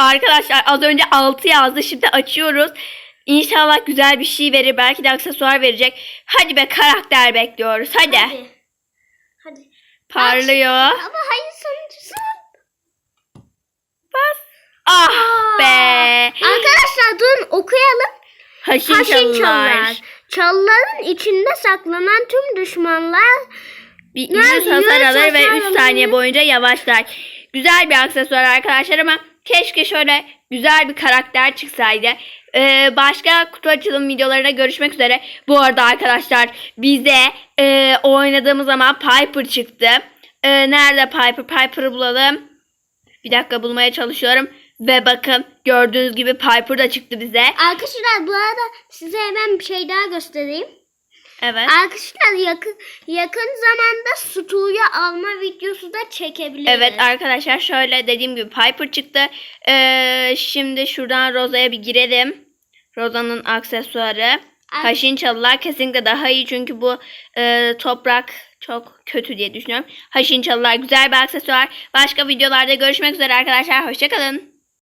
Arkadaşlar az önce 6 yazdı. Şimdi açıyoruz. İnşallah güzel bir şey verir. Belki de aksesuar verecek. Hadi be karakter bekliyoruz. Hadi. Hadi. Hadi. Parlıyor. Ama hayır sonuncusu. Bas. Ah be. Arkadaşlar durun okuyalım. Haşin, Haşin çalılar. çalılar. Çalıların içinde saklanan tüm düşmanlar Bir yüz hasar alır ve hasar 3 alır. saniye boyunca yavaşlar. Güzel bir aksesuar arkadaşlar ama keşke şöyle güzel bir karakter çıksaydı. Ee, başka kutu açılım videolarına görüşmek üzere. Bu arada arkadaşlar bize e, oynadığımız zaman Piper çıktı. Ee, nerede Piper? Piper'ı bulalım. Bir dakika bulmaya çalışıyorum. Ve bakın gördüğünüz gibi Piper da çıktı bize. Arkadaşlar bu arada size hemen bir şey daha göstereyim. Evet. Arkadaşlar yakın yakın zamanda Stu'yu alma videosu da çekebiliriz. Evet arkadaşlar şöyle dediğim gibi Piper çıktı. Ee, şimdi şuradan Roza'ya bir girelim. Roza'nın aksesuarı. Ay. Haşin çalılar kesinlikle daha iyi çünkü bu e, toprak çok kötü diye düşünüyorum. Haşin çalılar güzel bir aksesuar. Başka videolarda görüşmek üzere arkadaşlar. Hoşçakalın.